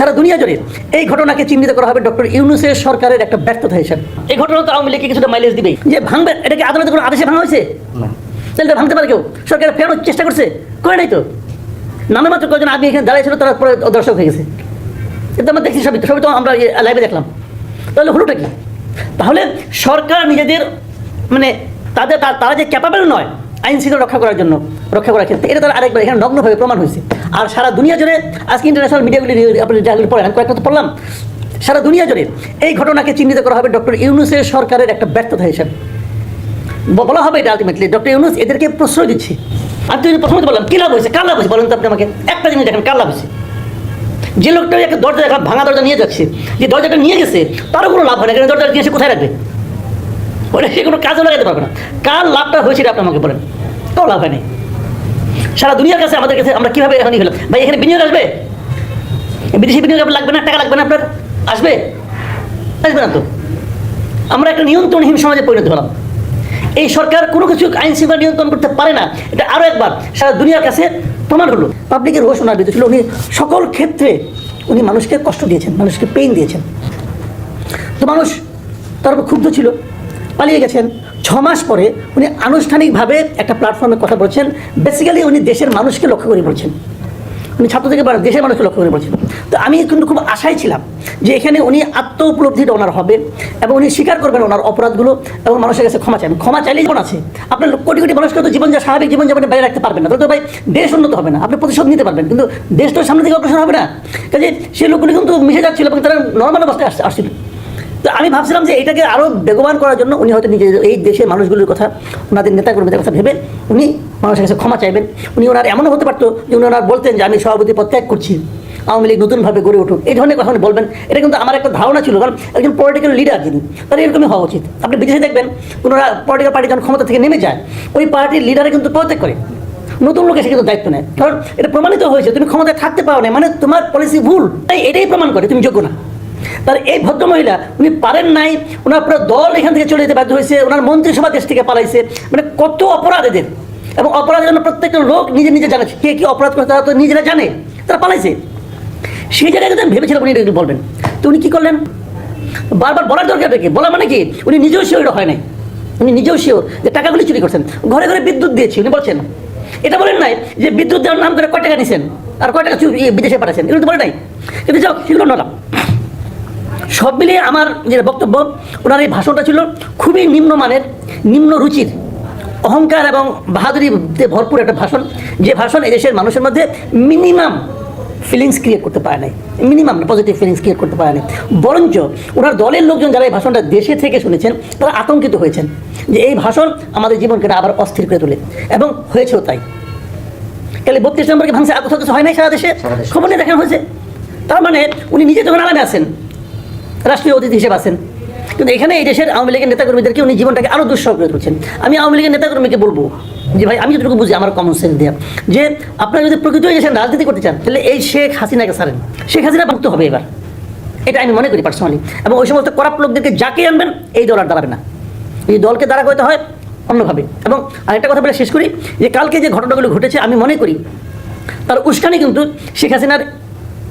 সারা দুনিয়া জুড়ে এই ঘটনাকে চিহ্নিত করা হবে ডক্টর ইউনুসের সরকারের একটা ব্যর্থতা হিসেবে। এই ঘটনা তো আওয়ামী লীগকে কিছুটা মাইলেজ দিবেই। যে ভাঙবে এটাকে আদালতে কোনো আদেশে ভাঙা হয়েছে? তাহলে এটা ভাঙতে পারে কেউ? সরকার ফেরানোর চেষ্টা করছে? করে নাই তো? নামে মাত্র কয়েকজন আগে এখানে দাঁড়িয়েছিল তারা পরে দর্শক হয়ে গেছে। কিন্তু আমরা দেখছি সবই তো সবই তো আমরা লাইভে দেখলাম। তাহলে হলোটা কি? তাহলে সরকার নিজেদের মানে তাদের তারা যে ক্যাপাবেল নয় আইন শৃঙ্খলা রক্ষা করার জন্য, রক্ষা করার ক্ষেত্রে। এটা তারা আরেকবার এখানে নগ্নভাবে প্রমাণ হয়েছে। আর সারা দুনিয়া জুড়ে, আজকে ইন্টারন্যাশনাল মিডিয়াগুলি আপনি যাগুলি পড়েন আমি কয়েকটা পড়লাম সারা দুনিয়া জুড়ে এই ঘটনাকে চিহ্নিত করা হবে ডক্টর ইউনুসের সরকারের একটা ব্যর্থতা হিসেবে। বলা হবে এটা আলটিমেটলি ডক্টর ইউনুস এদেরকে প্রশ্রয় দিচ্ছে। আর তুমি প্রথমে বললাম, কি লাভ হয়েছে? কার লাভ হয়েছে? বলেন তো আপনি আমাকে। একটা জিনিস দেখেন, কার লাভ হয়েছে? যে লোকটা একটা দরজা ভাঙা দরজা নিয়ে যাচ্ছে, যে দরজাটা নিয়ে গেছে তারও কোনো লাভ হয় না। কারণ দরজা নিয়ে এসে কোথায় রাখবে? ওটা সে কোনো কাজও লাগাতে পারবে না। কার লাভটা হয়েছে আপনি আমাকে বলেন। তাও লাভ হয়নি সারা দুনিয়ার কাছে আমাদের কাছে আমরা কীভাবে এখন হলাম? ভাই, এখানে বিনিয়োগ আসবে? বিদেশি বিনিয়োগ লাগবে না? টাকা লাগবে না আপনার? আসবে? আসবে না তো। আমরা একটা নিয়ন্ত্রণহীন সমাজে পরিণত হলাম। এই সরকার কোনো কিছু আইন শৃঙ্খলা নিয়ন্ত্রণ করতে পারে না। এটা আরও একবার সারা দুনিয়ার কাছে প্রমাণ হলো। পাবলিকের রোষ ওনার ছিল। উনি সকল ক্ষেত্রে উনি মানুষকে কষ্ট দিয়েছেন, মানুষকে পেইন দিয়েছেন। তো মানুষ তার উপর ক্ষুব্ধ ছিল। পালিয়ে গেছেন। ছ মাস পরে উনি আনুষ্ঠানিকভাবে একটা প্ল্যাটফর্মে কথা বলছেন। বেসিক্যালি উনি দেশের মানুষকে লক্ষ্য করে বলছেন। উনি ছাত্র থেকে দেশের মানুষকে লক্ষ্য করে বলছেন। তো আমি কিন্তু খুব আশায় ছিলাম যে এখানে উনি আত্ম উপলব্ধিটা ওনার হবে এবং উনি স্বীকার করবেন ওনার অপরাধগুলো এবং মানুষের কাছে ক্ষমা চাইবেন ক্ষমা চাইলেই যেমন আছে। আপনার কোটি কোটি মানুষকে তো জীবন যা স্বাভাবিক জীবনযাপনে বাইরে রাখতে পারবেন না। তো ভাই দেশ উন্নত হবে না। আপনি প্রতিশোধ নিতে পারবেন। কিন্তু দেশ তো সামনে থেকে অগ্রসর হবে না। কাজে সেই লোকগুলি কিন্তু মিশে যাচ্ছিল এবং তারা নর্মাল অবস্থায় আসছে আসছিল। আমি ভাবছিলাম যে এটাকে আরও বেগবান করার জন্য উনি হয়তো নিজে এই দেশের মানুষগুলোর কথা, ওনাদের নেতাকর্মীদের কথা ভেবে উনি মানুষের কাছে ক্ষমা চাইবেন। উনি ওনার এমনও হতে পারতো যে উনি ওনার বলতেন যে আমি সভাপতি পদ ত্যাগ করছি, আওয়ামী লীগ নতুনভাবে গড়ে উঠুক। এই ধরনের কথা বলবেন। এটা কিন্তু আমার একটা ধারণা ছিল, কারণ একজন পলিটিক্যাল লিডার যিনি, তার এরকমই হওয়া উচিত। আপনি বিদেশে দেখবেন কোনোরা পলিটিক্যাল পার্টি যখন ক্ষমতা থেকে নেমে যায়, ওই পার্টির লিডারে কিন্তু পদত্যাগ করে। নতুন লোক এসে কিন্তু দায়িত্ব নেয়। কারণ এটা প্রমাণিত হয়েছে, তুমি ক্ষমতায় থাকতে পারো না মানে তোমার পলিসি ভুল। তাই এটাই প্রমাণ করে, তুমি যোগ্য না। তার এই ভদ্রমহিলা, উনি পারেন নাই ওনার পুরো দল এখান থেকে চলে যেতে বাধ্য হয়েছে ওনার মন্ত্রিসভা দেশ থেকে পালাইছে। মানে কত অপরাধ এদের। এবং অপরাধের জন্য প্রত্যেকটা লোক নিজে নিজে জানে, কে কি অপরাধ করে, তারা তো নিজেরা জানে, তারা পালাইছে। সেই জায়গায় কিন্তু ভেবেছিলাম উনি বলবেন, তো উনি কী করলেন? বারবার বলার দরকার কি? বলা মানে কি? উনি নিজেও শিওর হয় নাই। উনি নিজেও শিওর যে টাকাগুলি চুরি করছেন। ঘরে ঘরে বিদ্যুৎ দিয়েছি, উনি বলছেন। এটা বলেন নাই যে বিদ্যুৎ দেওয়ার নাম করে কয় টাকা নিছেন? আর কয় টাকা বিদেশে পাঠাচ্ছেন এগুলো তো বলে নাই। কিন্তু যাও সেগুলো নলাম সব মিলিয়ে আমার যে বক্তব্য ওনার এই ভাষণটা ছিল খুবই নিম্নমানের নিম্ন রুচির অহংকার এবং বাহাদুরিতে ভরপুর একটা ভাষণ। যে ভাষণ এদেশের মানুষের মধ্যে মিনিমাম ফিলিংস ক্রিয়েট করতে পারে নাই। মিনিমাম পজিটিভ ফিলিংস ক্রিয়েট করতে পারে নাই। বরঞ্চ ওনার দলের লোকজন যারা এই ভাষণটা দেশে থেকে শুনেছেন তারা আতঙ্কিত হয়েছেন যে এই ভাষণ আমাদের জীবনকে আবার অস্থির করে তোলে। এবং হয়েছেও তাই। তাহলে বত্রিশ নম্বরকে ভাঙছে? আর কোথাও কিছু হয় নাই সারা দেশে? সারা দেশে। খবর নিয়ে দেখানো হয়েছে। তার মানে উনি নিজে যখন আলাদা আছেন রাষ্ট্রীয় অতিথি হিসেবে আছেন। কিন্তু এখানে এই দেশের আওয়ামী লীগের নেতাকর্মীদেরকে উনি জীবনটাকে আরও দুঃসহ করে তুলছেন। আমি আওয়ামী লীগের নেতাকর্মীকে বলব যে, ভাই, আমি যতটুকু বুঝি আমার কমন সেন্স দেওয়া যে, আপনারা যদি প্রকৃত হয়ে গেছেন রাজনীতি করতে চান, তাহলে এই শেখ হাসিনাকে সারেন শেখ হাসিনা মুক্ত হবে এবার। এটা আমি মনে করি পার্সোনালি এবং ওই সমস্ত করাপ্ট লোকদেরকে যাকে আনবেন, এই দল আর দাঁড়াবে না। এই দলকে দাঁড়া করতে হয়, অন্যভাবে। এবং আরেকটা কথা বলে শেষ করি, যে কালকে যে ঘটনাগুলো ঘটেছে, আমি মনে করি, তার উস্কানি কিন্তু শেখ হাসিনার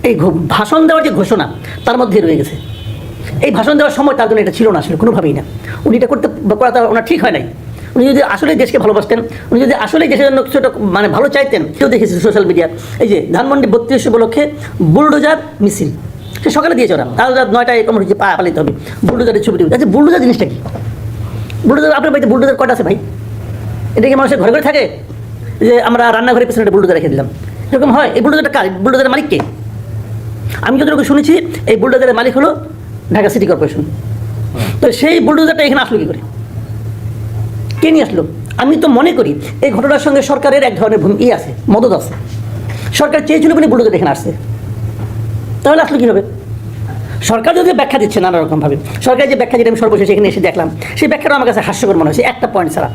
এই ভাষণ দেওয়ার যে ঘোষণা, তার মধ্যে রয়ে গেছে। এই ভাষণ দেওয়ার সময় তার জন্য এটা ছিল না আসলে, কোনোভাবেই না। উনি এটা করতে করা তার ওনার ঠিক হয় নাই। উনি যদি আসলে দেশকে ভালোবাসতেন, উনি যদি আসলে দেশের জন্য কিছুটা মানে ভালো চাইতেন কেউ দেখেছি সোশ্যাল মিডিয়া এই যে ধানমন্ডি বত্রিশ উপলক্ষে বুলডোজার মিছিল। সে সকালে দিয়েছে ওরা। তাহলে রাত নয়টায় এরকম হচ্ছে পা পালিতে হবে। বুলডোজারের ছবি আচ্ছা বুলডোজার জিনিসটা কি? বুলডোজার, আপনার বাড়িতে বুলডোজার কটা আছে ভাই? এটা কি মানুষের ঘরে ঘরে থাকে? যে আমরা রান্নাঘরের পেছনে একটা বুলডোজার রেখে দিলাম। এরকম হয়? এই বুলডোজারটা কার? বুলডোজারের মালিক কে? আমি যতটুকু শুনেছি, এই বুলডোজারের মালিক হলো ঢাকা সিটি কর্পোরেশন। তো সেই বুলডোজারটা এখানে আসলো কি করে? কে নিয়ে আসলো? আমি তো মনে করি এই ঘটনার সঙ্গে সরকারের এক ধরনের ভূমি আছে, মদত আছে। সরকার চেয়েছিল বলে বুলডোজার এখানে আসছে। তাহলে আসলো কী হবে সরকার যদি ব্যাখ্যা দিচ্ছে নানা রকমভাবে সরকার যে ব্যাখ্যা যেটা আমি সর্বশেষ এখানে এসে দেখলাম, সেই ব্যাখ্যাটা আমার কাছে হাস্যকর মনে হয়েছে, একটা পয়েন্ট ছাড়া।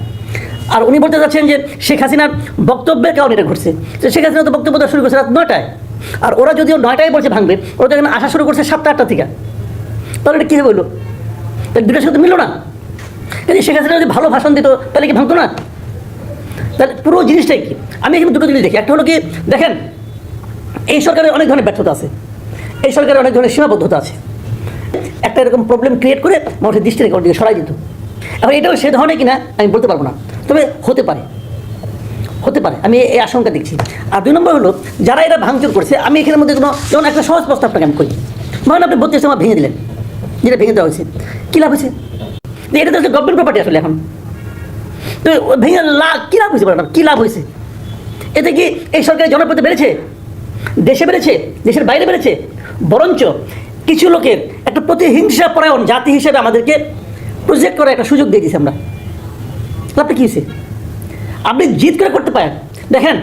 আর উনি বলতে চাচ্ছেন যে শেখ হাসিনার বক্তব্যের কারণে এটা ঘটছে। যে শেখ হাসিনা তো বক্তব্য শুরু করছে রাত নয়টায়। আর ওরা যদিও নয়টায় বলছে ভাঙবে, ওরা তো এখানে আসা শুরু করছে সাতটা আটটা থেকে। তাহলে এটা কী হলো? তাহলে দুটোর সাথে মিললো না? কিন্তু শেখ হাসিনা যদি ভালো ভাষণ দিত, তাহলে কি ভাঙতো না? তাহলে পুরো জিনিসটাই কি? আমি এখানে দুটো জিনিস দেখি। একটা হলো কি, দেখেন, এই সরকারের অনেক ধরনের ব্যর্থতা আছে। এই সরকারের অনেক ধরনের সীমাবদ্ধতা আছে। একটা এরকম প্রবলেম ক্রিয়েট করে মানুষের দৃষ্টি রেখে দিকে সরাই দিত। এখন এটাও সে ধরনের কিনা, আমি বলতে পারব না। তবে হতে পারে। হতে পারে। আমি এই আশঙ্কা দেখছি। আর দুই নম্বর হলো, যারা এটা ভাঙচুর করছে, আমি এখানের মধ্যে কোনো, যেমন একটা সহজ প্রস্তাব আপনাকে আমি করি। ধরেন আপনি বত্রিশ আমার ভেঙে দিলেন। যেটা ভেঙে দেওয়া হয়েছে। কী লাভ হয়েছে? এটা তো গভর্নমেন্ট প্রপার্টি আসলে এখন। তো ভেঙে লাভ কী লাভ হয়েছে বলেন কী লাভ হয়েছে? এতে কি এই সরকারের জনপ্রিয়তা বেড়েছে? দেশে বেড়েছে? দেশের বাইরে বেড়েছে? বরঞ্চ কিছু লোকের একটা প্রতিহিংসা পরায়ণ জাতি হিসেবে আমাদেরকে প্রজেক্ট করার একটা সুযোগ দিয়ে দিয়েছি আমরা। লাভটা কী হয়েছে? আপনি জিত করে করতে পারেন। দেখেন,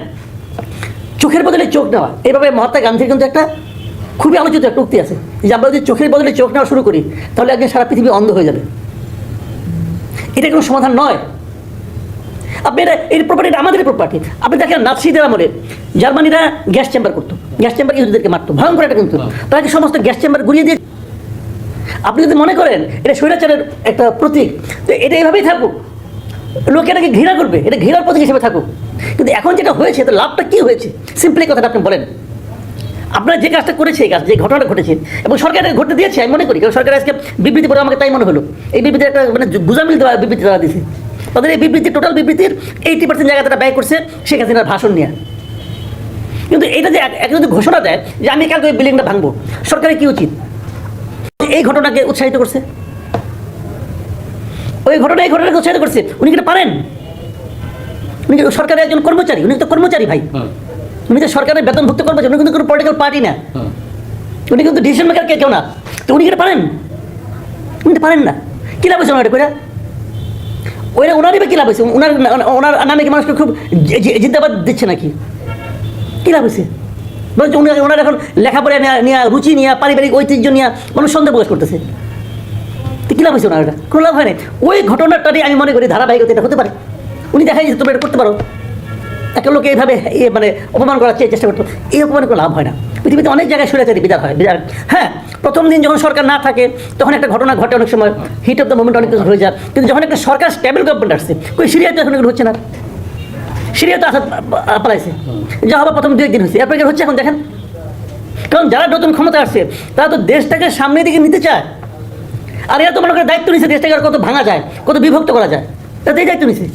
চোখের বদলে চোখ নেওয়া। এইভাবে মহাত্মা গান্ধীর কিন্তু একটা খুবই আলোচিত একটা উক্তি আছে। যে আমরা যদি চোখের বদলে চোখ নেওয়া শুরু করি তাহলে একদিন সারা পৃথিবী অন্ধ হয়ে যাবে। এটা কোনো সমাধান নয়। আপনি এটা এই প্রপার্টিটা আমাদের প্রপার্টি আপনি দেখেন নাৎসিদের আমলে জার্মানিরা গ্যাস চেম্বার করতো। গ্যাস চেম্বার ইহুদিদেরকে মারতো ভয়ঙ্কর একটা কিন্তু। তারা কি সমস্ত গ্যাস চেম্বার ঘুরিয়ে দিয়ে আপনি যদি মনে করেন এটা স্বৈরাচারের একটা প্রতীক তো এটা এইভাবেই থাকুক। লোকে এটাকে ঘৃণা করবে এটা ঘৃণার প্রতীক হিসেবে থাকুক। কিন্তু এখন যেটা হয়েছে তো লাভটা কি হয়েছে? সিম্পলি কথাটা আপনি বলেন। আপনারা যে কাজটা করেছে এই কাজ, যে ঘটনাটা ঘটেছে, এবং সরকার ঘটতে দিয়েছে, আমি মনে করি, কারণ সরকার আজকে বিবৃতি পরে আমাকে তাই মনে হলো। এই বিবৃতি একটা মানে গুজামিল দেওয়া বিবৃতি দেওয়া দিয়েছে। তাদের এই বিবৃতি টোটাল বিবৃতির এইটি পার্সেন্ট জায়গা তারা ব্যয় করছে শেখ হাসিনার ভাষণ নিয়ে। কিন্তু এটা যে এক- যদি ঘোষণা দেয় যে আমি কালকে ওই বিল্ডিংটা ভাঙবো, সরকারের কি উচিত? এই ঘটনাকে উৎসাহিত করছে। ওই ঘটনা এই ঘটনাকে উৎসাহিত করছে। উনি কি এটা পারেন? উনি সরকারের একজন কর্মচারী? উনি তো কর্মচারী ভাই। উনি তো সরকারের বেতনভুক্ত কর্মচারী উনি কিন্তু কোনো পলিটিক্যাল পার্টি না। উনি কিন্তু ডিসিশন মেকার কে কেউ না। তো উনি এটা পারেন। উনি তো পারেন না। কী লাভ হয়েছে ওনার করে ওইটা ওনারই বা কী লাভ হয়েছে? ওনার ওনার নামে কি মানুষকে খুব জিন্দাবাদ দিচ্ছে নাকি? কী লাভ হয়েছে? বলছে উনি ওনার এখন লেখাপড়া নিয়ে নিয়ে রুচি নিয়ে পারিবারিক ঐতিহ্য নিয়ে মানুষ সন্দেহ প্রকাশ করতেছে। তো কী লাভ হয়েছে ওনার এটা? কোনো লাভ হয় না ওই ঘটনাটারই আমি মনে করি ধারাবাহিকতা এটা হতে পারে। উনি দেখাই যে তোমরা এটা করতে পারো। একটা লোকে এইভাবে মানে অপমান করার চেষ্টা করতো। এই অপমান করে লাভ হয় না। পৃথিবীতে অনেক জায়গায় স্বৈরাচারী বিচার হয় বিচার হ্যাঁ প্রথম দিন যখন সরকার না থাকে, তখন একটা ঘটনা ঘটে অনেক সময়। হিট অফ দ্য মোমেন্ট অনেক কিছু হয়ে যায়। কিন্তু যখন একটা সরকার স্টেবল গভর্নমেন্ট আসছে, কই সিরিয়াতে এখন হচ্ছে না? সিরিয়াতে আসা পালাইছে। যা হবে প্রথম দু একদিন হয়েছে। এরপর হচ্ছে এখন, দেখেন। কারণ যারা নতুন ক্ষমতা আসছে, তারা তো দেশটাকে সামনের দিকে নিতে চায়। আর এরা তো মনে করে দায়িত্ব নিছে দেশটাকে আর কত ভাঙা যায়, কত বিভক্ত করা যায়। তাতে এই দায়িত্ব নিছে।